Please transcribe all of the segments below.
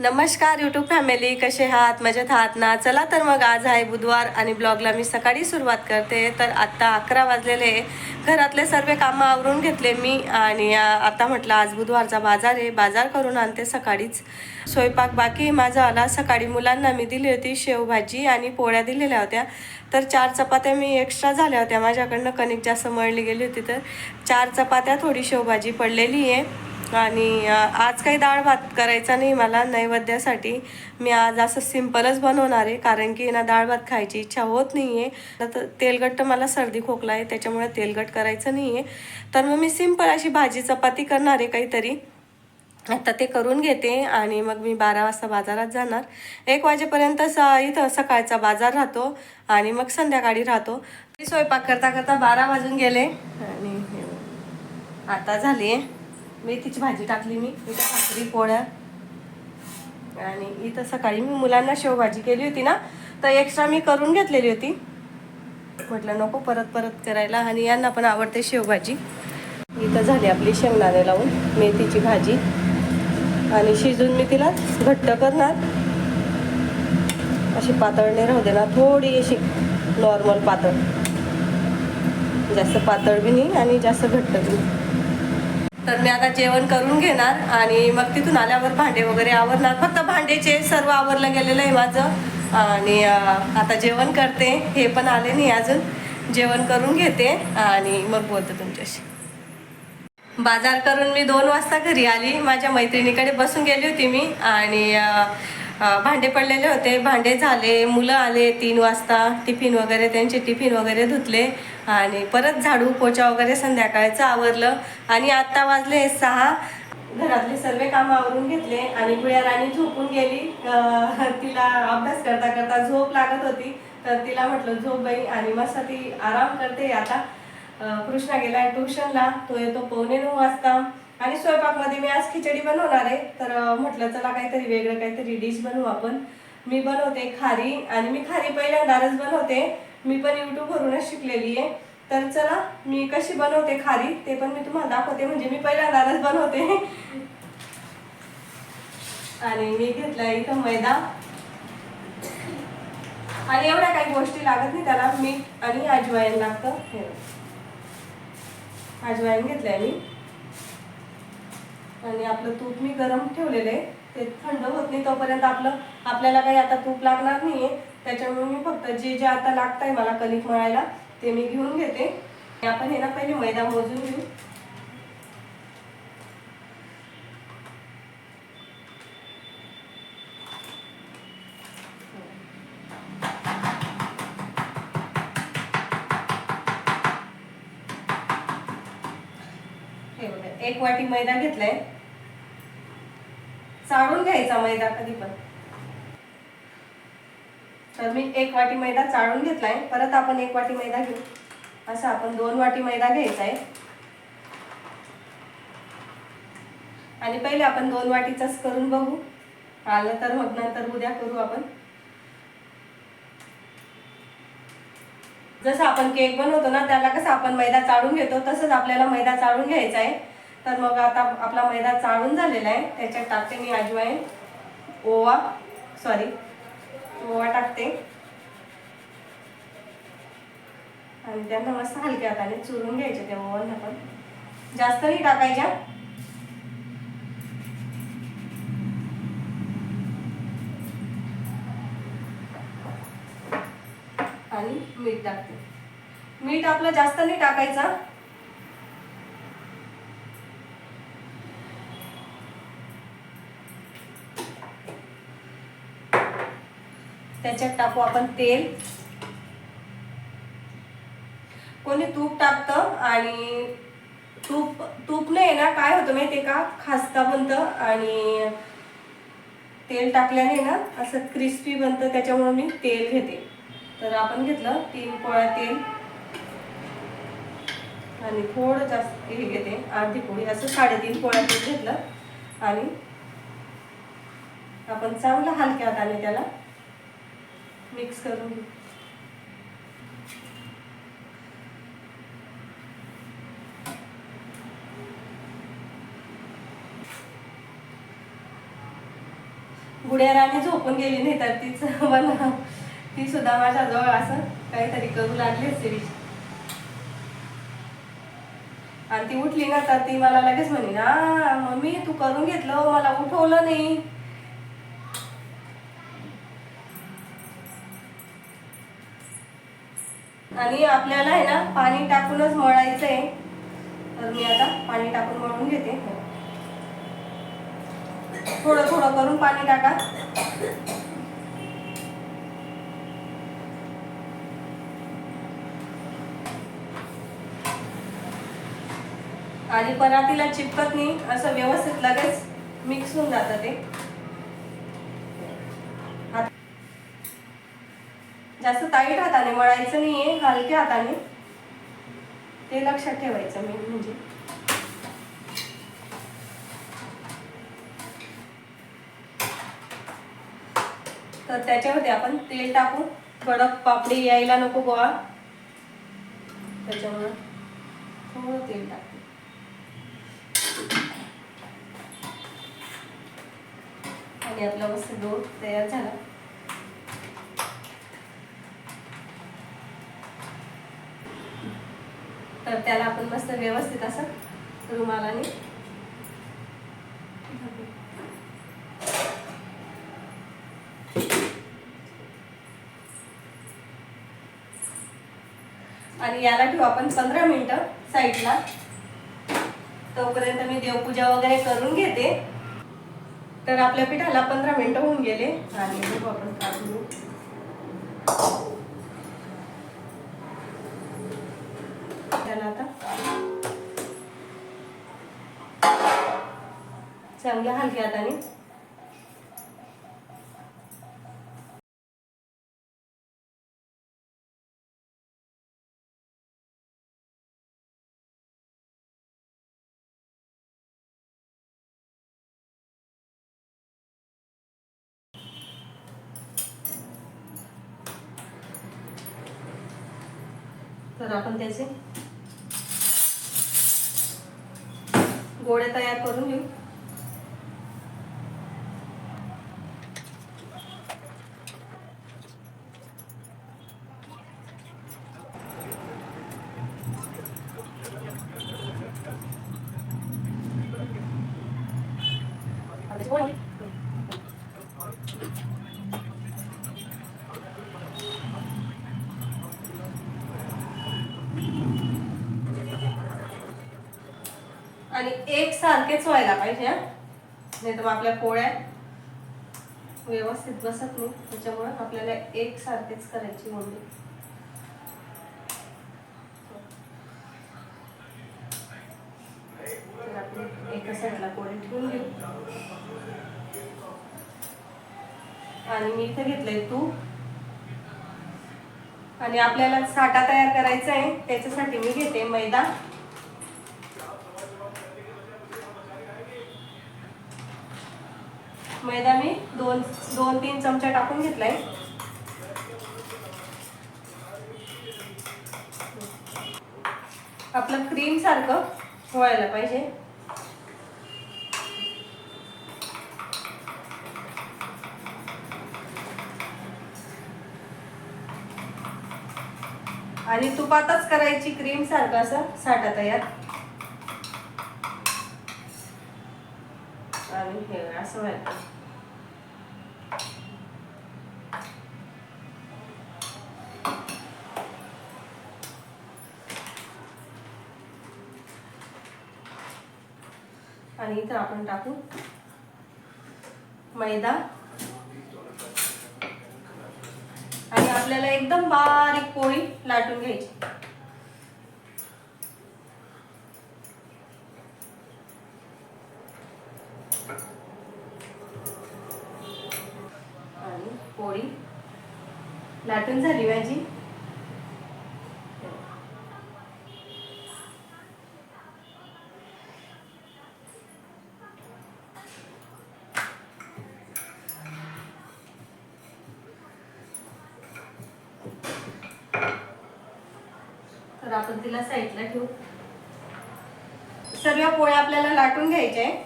नमस्कार YouTube family कसे आहात? मजेत आहात ना? चला तर मग आज आहे बुधवार आणि ब्लॉगला मी सकाळी सुरुवात करते. तर आत्ता अकरा वाजलेले आहे. घरातले सर्व कामं आवरून घेतले मी आणि आता म्हटलं आज बुधवारचा बाजार आहे. बाजार करून आणते सकाळीच. स्वयंपाक बाकी माझा आला. सकाळी मुलांना मी दिली होती शेवभाजी आणि पोळ्या दिलेल्या होत्या. तर चार चपात्या मी एक्स्ट्रा झाल्या होत्या. माझ्याकडनं कणिक जास्त मळली गेली होती तर चार चपात्या थोडी शेवभाजी पडलेली आहे. आणि आज काही डाळ भात करायचा नाही मला नैवेद्यासाठी. मी आज असं सिम्पलच बनवणार आहे कारण की ना डाळ भात खायची इच्छा होत नाही आहे तर तेलगट मला सर्दी खोकला आहे त्याच्यामुळे तेलगट करायचं नाही आहे तर मग मी सिंपल अशी भाजी चपाती करणार आहे काहीतरी. आता ते करून घेते आणि मग मी बारा वाजता बाजारात जाणार. एक वाजेपर्यंत स इथं सकाळचा बाजार राहतो आणि मग संध्याकाळी राहतो. स्वयंपाक करता करता बारा वाजून गेले आणि आता झाली आहे मेथीची भाजी टाकली मी इथं भाकरी पोळ्या. आणि इथं सकाळी मी मुलांना शेवभाजी केली होती ना तर एक्स्ट्रा मी करून घेतलेली होती. म्हटलं नको परत परत करायला. आणि यांना पण आवडते शेवभाजी. इथं झाली आपली शेंगदाणे लावून मेथीची भाजी. आणि शिजून मी तिला घट्ट करणार. अशी पातळ नाही राहू देणार थोडी अशी नॉर्मल पातळ. जास्त पातळ बी नाही आणि जास्त घट्ट बी नाही. तर मी आता जेवण करून घेणार आणि मग तिथून आल्यावर भांडे वगैरे आवरणार. फक्त भांडेचे सर्व आवरलं गेलेलं आहे माझं. आणि आता जेवण करते. हे पण आले नाही अजून. जेवण करून घेते आणि मग बोलते तुमच्याशी. बाजार करून मी दोन वाजता घरी आली. माझ्या मैत्रिणीकडे बसून गेली होती मी. आणि भांडे पडलेले होते. भांडे झाले मुलं आले तीन वाजता टिफिन वगैरे त्यांचे टिफिन वगैरे धुतले आणि परत झाडू पोचा वगैरे संध्याकाळचं आवरलं आणि आत्ता वाजले सहा. घरातले सर्व कामं आवरून घेतले आणि गुळ्या राणी झोपून गेली. तिला अभ्यास करता करता झोप लागत होती. तर तिला म्हटलं झोप बाई आणि मस्त ती आराम करते आता. कृष्णा गेलाय ट्युशनला. तो येतो पावणे नऊ वाजता. आणि स्वयंपाकमध्ये मी आज खिचडी बनवणार आहे. तर म्हटलं चला काहीतरी वेगळं काहीतरी डिश बनवू आपण. मी बनवते खारी आणि मी खारी पहिल्यांदाच बनवते. मी पण यूट्यूबवरूनच शिकलेली आहे. तर चला मी कशी बनवते खारी ते पण मी तुम्हाला दाखवते. म्हणजे मी पहिल्यांदाच बनवते. आणि मी घेतला इथं मैदा. आणि एवढ्या काही गोष्टी लागत नाही त्याला. मीठ आणि अजवाईन लागतं. हे अजवाईन घेतलंय मी. आणि आपलं तूप मी गरम ठेवलेलं आहे. ते थंड होत नाही तोपर्यंत आपलं आपल्याला काही आता तूप लागणार नाहीये. त्याच्यामुळे मी फक्त जे जे आता लागतंय मला कणिक मळायला ते मी घेऊन घेते. आपण हे ना पहिले मैदा मोजून घेऊ. एक वाटी मैदा घेतलाय. चाळून घ्यायचा मैदा कधी पण. तर मी एक वाटी मैदा चाळून घेतलाय. परत आपण एक वाटी मैदा घेऊ. असं आपण दोन वाटी मैदा घ्यायचा आहे आणि पहिले आपण दोन वाटीचाच करून बघू. आलं तर मग नंतर उद्या करू आपण. जसं आपण केक बनवतो ना त्याला कसं आपण मैदा चाळून घेतो तसंच आपल्याला मैदा चाळून घ्यायचा आहे तर मग आता आपला मैदा चाळून झालेला आहे. त्याच्यात टाकते मी अजवाईन ओवा सॉरी ओवा टाकते. आणि त्यांना मस्त हलक्या हाताने चुरून घ्यायच्या त्या ओव्हांना पण. जास्त नाही टाकायच्या. आणि मीठ टाकते. मीठ आपलं जास्त नाही टाकायचा. त्याच्यात टाकू आपण तेल. कोणी तूप टाकतं आणि तूप तूप नाही ना काय होतं माहिती का? खास्ता बनतं आणि तेल टाकल्याने ना असं क्रिस्पी बनतं त्याच्यामुळे मी तेल घेते. तर आपण घेतलं तीन पोळ्या तेल. आणि थोडं जास्त हे घेते अर्धी पोळी असं साडेतीन पोळ्या तेल घेतलं. आणि आपण चांगलं हलक्या हाताने त्याला मिक्स करून गुड्या राणी झोपून गेली नाही तर तीच मला ती सुद्धा माझ्याजवळ असं काहीतरी करू लागली सिरीज आणि ती उठली ना तर ती मला लगेच म्हणे ना मम्मी तू करून घेतलं मला उठवलं नाही. आणि आपल्याला आहे ना पाणी टाकूनच मळायचं आहे तर मी आता पाणी टाकून मळून घेते. थोडं थोडं करून पाणी टाका. आणि परातीला चिपकत नाही असं व्यवस्थित लगेच मिक्स होऊन जातं ते हात- जास्त ताईट हाताने मळायचं आहे हलक्या हाताने. ते लक्षात ठेवायचं मी म्हणजे. तर त्याच्यामध्ये आपण तेल टाकू. कडक पापडी यायला नको गोवा त्याच्यामुळं थोडं तेल टाकू. आणि आपला मस्त डो तयार झाला. तर त्याला आपण मस्त व्यवस्थित असं रुमालाने आणि याला ठेवू आपण पंधरा मिनटं साईडला. तोपर्यंत मी देवपूजा वगैरे करून घेते. तर आपल्या पिठाला पंधरा मिनटं होऊन गेले. आणि बघू आपण काढून त्याला आता? चांगल्या हलक्या हाताने. तर आपण त्याचे गोळे तयार करून घेऊ आता त्याचे गोळे. आणि एक सारखेच व्हायला पाहिजे नाही तर मग आपल्या पोळ्या व्यवस्थित बसत नाही. त्याच्यामुळे आपल्याला एक सारखेच करायची म्हणजे एका साईडला पोळी ठेवून घेऊ. आणि मी इथे घेतलंय तू आणि आपल्याला साठा तयार करायचा आहे त्याच्यासाठी मी घेते मैदा. मैदा मी दोन दोन तीन चमचा टाकून घेतलाय. आपलं क्रीम सारखं व्हायला पाहिजे. आणि तुपातच करायची क्रीम सारखं असं साठा तयार. आणि हे असं व्हायला तर आपण टाकू. मैदा. आणि आपल्याला एकदम बारीक पोळी लाटून घ्यायची. आणि पोळी लाटून झाली माझी तर आपण तिला साईडला ठेवू सर्व पोळ्या आपल्याला लाटून घ्यायच्या आहे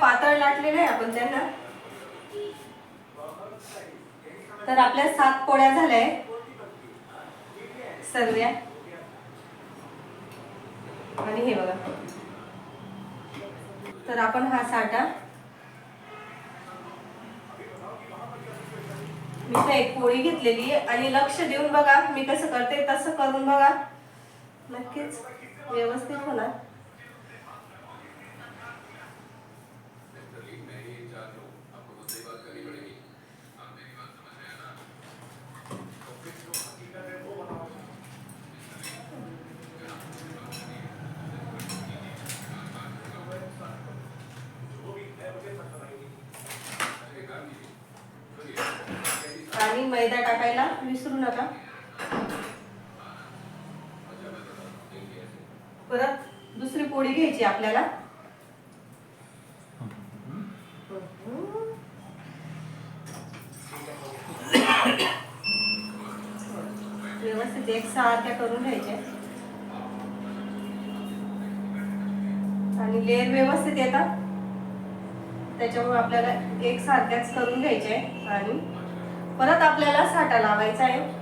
पातळ लाटलेले आहे आपण त्यांना. तर आपल्या सात पोळ्या झाल्या. आहे सर्व आणि हे बघा. तर आपण हा साठा. मी तर एक पोळी घेतलेली आहे. आणि लक्ष देऊन बघा मी कसं करते तसं करून बघा. नक्कीच व्यवस्थित होणार आणि मैदा टाकायला विसरू परत दुसरी पोळी घ्यायची आपल्याला. व्यवस्थित एक सारख्या करून घ्यायच्या. आणि लेअर व्यवस्थित येतात. त्याच्यामुळे आपल्याला एक सारख्याच करून घ्यायचे. आणि परत आपल्याला साठा लावायचा आहे.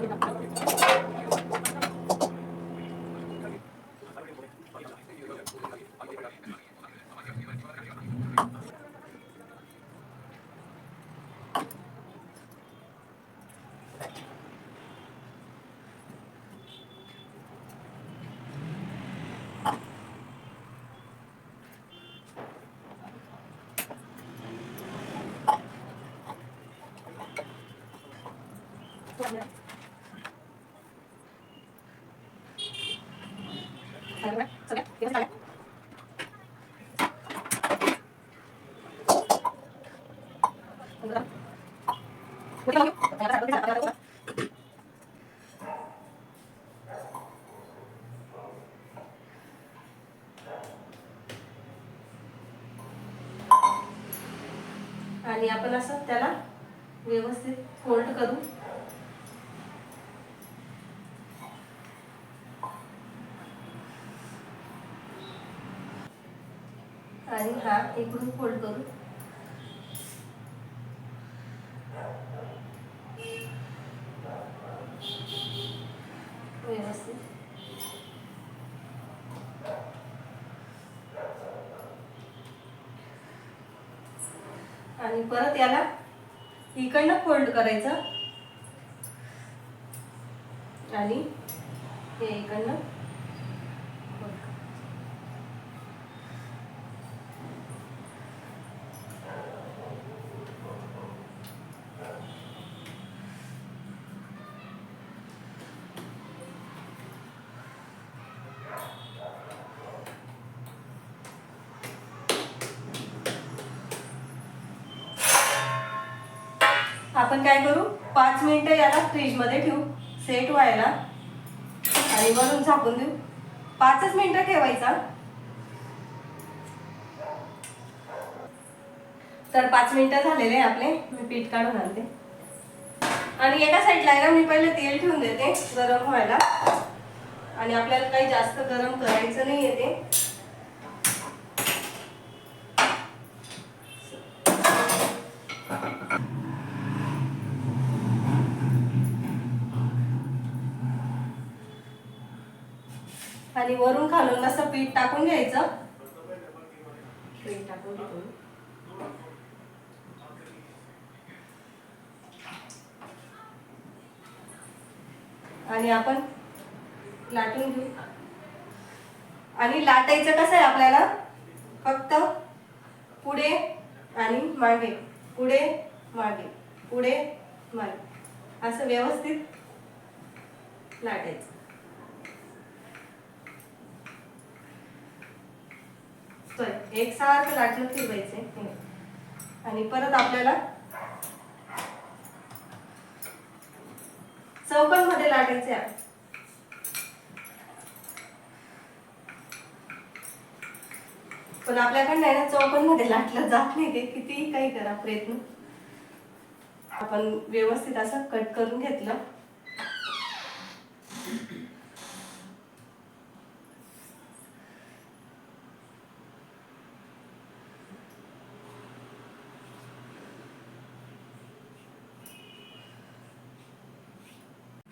ちょっと。来侧边给老师打开 आणि इकडून फोल्ड करू. व्यवस्थित. आणि परत याला इकडनं फोल्ड करायचं. आणि हे इकडनं fold करायचं. आपण काय करू? पाच मिनिटं याला फ्रीजमध्ये ठेवू. सेट व्हायला. आणि वरून झाकून देऊ. पाचच मिनटं ठेवायचा. तर पाच मिनटं झालेले आपले. मी पीठ काढून आणते. आणि एका साईडला आहे ना मी पहिले तेल ठेवून देते गरम व्हायला. आणि आपल्याला काही जास्त गरम करायचं नाही आहे आणि वरून खालून असं पीठ टाकून घ्यायचं? पीठ टाकून घेतो. आणि आपण लाटून घेऊ. आणि लाटायचं कसं आहे आपल्याला? फक्त पुढे आणि मागे. पुढे मागे. पुढे मागे. असं व्यवस्थित लाटायचं. एक सहा लाटून फिरवायचे आणि परत आपल्याला चौकनमध्ये लाटायचे पण आपल्याकडनं आहे ना चौकनमध्ये लाटलं जात नाही ते. कितीही काही करा प्रयत्न. आपण व्यवस्थित असं कट करून घेतलं.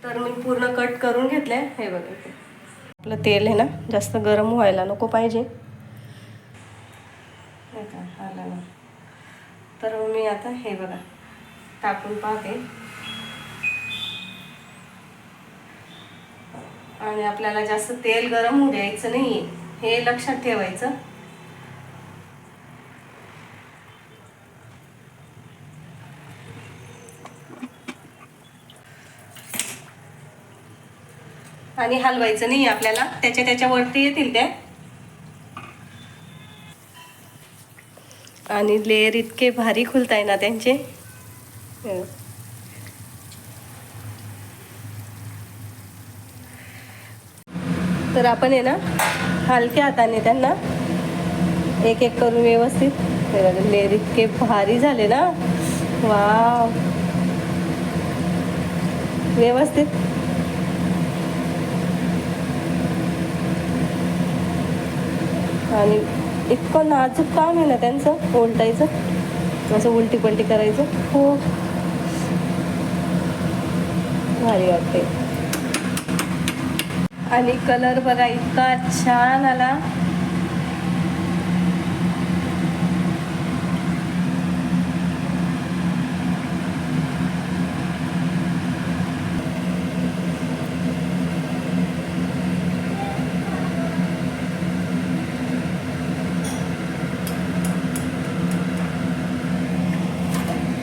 तर मी पूर्ण कट करून घेतले हे बघा आपलं तेल आहे ना जास्त गरम व्हायला नको पाहिजे. का आलं ना. तर मी आता हे बघा टाकून पाहते. आणि आपल्याला जास्त तेल गरम होऊ द्यायचं नाही हे लक्षात ठेवायचं. आणि हलवायचं नाही आपल्याला. त्याच्या त्याच्यावरती येतील त्या. आणि लेअर इतके भारी खुलताय ना त्यांचे. तर आपण आहे ना हलक्या हाताने त्यांना एक एक करून व्यवस्थित लेअर इतके भारी झाले ना. वा व्यवस्थित. आणि इतकं नाजूक काम आहे ना त्यांचं उलटायचं. असं उलटी पलटी करायचं. खूप भारी वाटते आणि कलर बघा इतका छान आला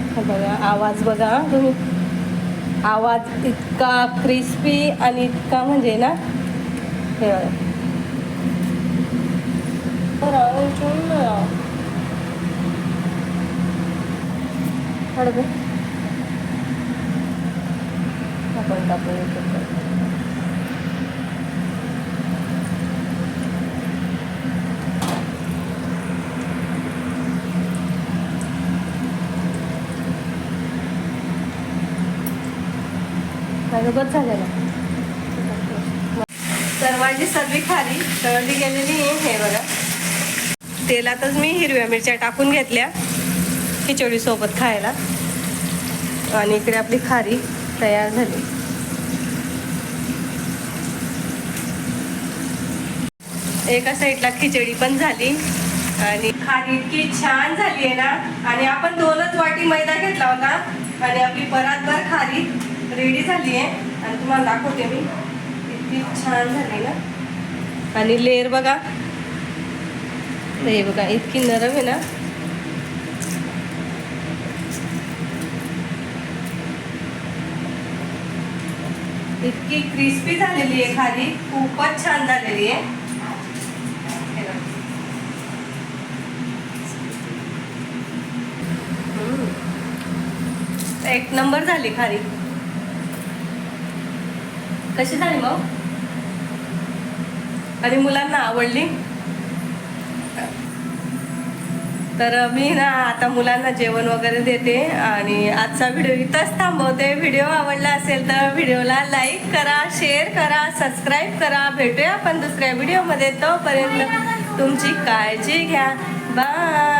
हा बघा आवाज बघा. तुम्ही आवाज इतका क्रिस्पी आणि इतका म्हणजे ना हे बघा. आपण टाकून बरोबर झालेलं. तर माझी सर्वी खाली तळली गेलेली आहे हे बघा. तेलातच मी हिरव्या मिरच्या टाकून घेतल्या खिचडीसोबत खायला. आणि इकडे आपली खारी तयार झाली. एका साईडला खिचडी पण झाली. आणि खारी इतकी छान झाली आहे ना. आणि आपण दोनच वाटी मैदा घेतला होता. आणि आपली बरातभर खारी रेडी झाली आहे. आणि तुम्हाला दाखवते मी. इतकी छान झाली ना. आणि लेअर बघा. हे बघा इतकी नरम आहे ना. इतकी क्रिस्पी झालेली आहे खाली खूपच छान झालेली आहे. एक नंबर झाली खाली कशी झाली मग? आणि मुलांना आवडली? तर मी ना आता मुलांना जेवण वगैरे देते आणि आजचा व्हिडिओ इथंच थांबवते. व्हिडिओ आवडला असेल तर व्हिडिओला लाईक करा शेअर करा सबस्क्राईब करा. भेटूया आपण दुसऱ्या व्हिडिओमध्ये. तोपर्यंत तुमची काळजी घ्या. बाय.